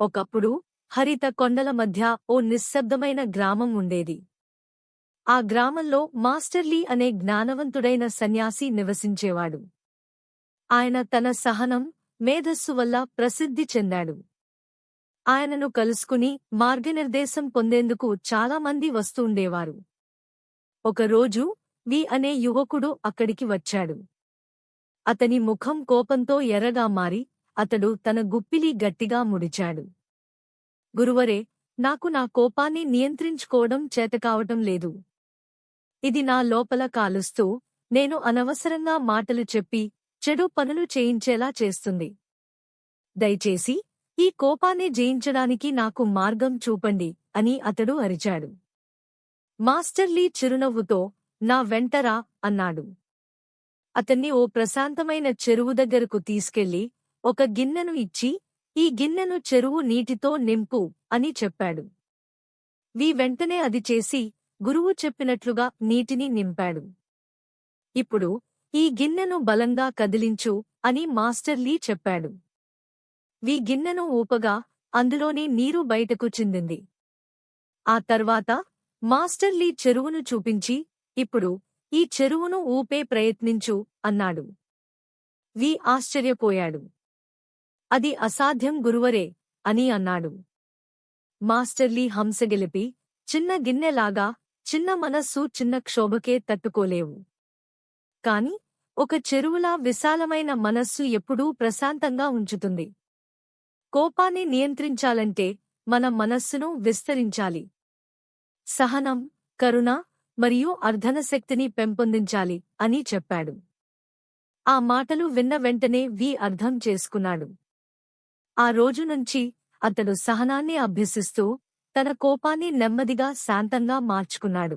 ఒకప్పుడు హరిత కొండల మధ్య ఓ నిశ్శబ్దమైన గ్రామం ఉండేది. ఆ గ్రామంలో మాస్టర్లీ అనే జ్ఞానవంతుడైన సన్యాసి నివసించేవాడు. ఆయన తన సహనం మేధస్సు వల్ల ప్రసిద్ధి చెందాడు. ఆయనను కలుసుకుని మార్గనిర్దేశం పొందేందుకు చాలామంది వస్తుండేవారు ఒకరోజు వి అనే యువకుడు అక్కడికి వచ్చాడు. అతని ముఖం కోపంతో ఎర్రగా మారి అతడు తన గుప్పిలి గట్టిగా ముడిచాడు. గురువరే నాకు నా కోపాన్ని నియంత్రించుకోవడం చేతకావటం లేదు. ఇది నా లోపల కాలుస్తూ నేను అనవసరంగా మాటలు చెప్పి చెడు పనులు చేయించేలా చేస్తుంది. దయచేసి ఈ కోపాన్ని జయించడానికి నాకు మార్గం చూపండి అని అతడు అరిచాడు. మాస్టర్లీ చిరునవ్వుతో నా వెంటరా అన్నాడు. అతన్ని ఓ ప్రశాంతమైన చెరువు దగ్గరకు తీసుకెళ్ళి ఒక గిన్నెను ఇచ్చి ఈ గిన్నెను చెరువు నీటితో నింపు అని చెప్పాడు. వి వెంటనే అది చేసి గురువు చెప్పినట్లుగా నీటిని నింపాడు. ఇప్పుడు ఈ గిన్నెను బలంగా కదిలించు అని మాస్టర్లీ చెప్పాడు. వి గిన్నెను ఊపగా అందులోని నీరు బయటకు చిందింది. ఆ తర్వాత మాస్టర్లీ చెరువును చూపించి ఇప్పుడు ఈ చెరువును ఊపే ప్రయత్నించు అన్నాడు. వి ఆశ్చర్యపోయాడు. అది అసాధ్యం గురువరే అని అన్నాడు. మాస్టర్లీ హంసగెలిపి చిన్న గిన్నెలాగా చిన్న మనస్సు చిన్న క్షోభకే తట్టుకోలేవు. కాని ఒక చెరువులా విశాలమైన మనస్సు ఎప్పుడూ ప్రశాంతంగా ఉంచుతుంది. కోపాన్ని నియంత్రించాలంటే మన మనస్సును విస్తరించాలి. సహనం కరుణ మరియు అర్ధనశక్తిని పెంపొందించాలి అని చెప్పాడు. ఆ మాటలు విన్న వెంటనే వి అర్థం చేసుకున్నాడు. ఆ రోజు నుంచి అతడు సహనాన్ని అభ్యసిస్తూ తన కోపాన్ని నెమ్మదిగా శాంతంగా మార్చుకున్నాడు.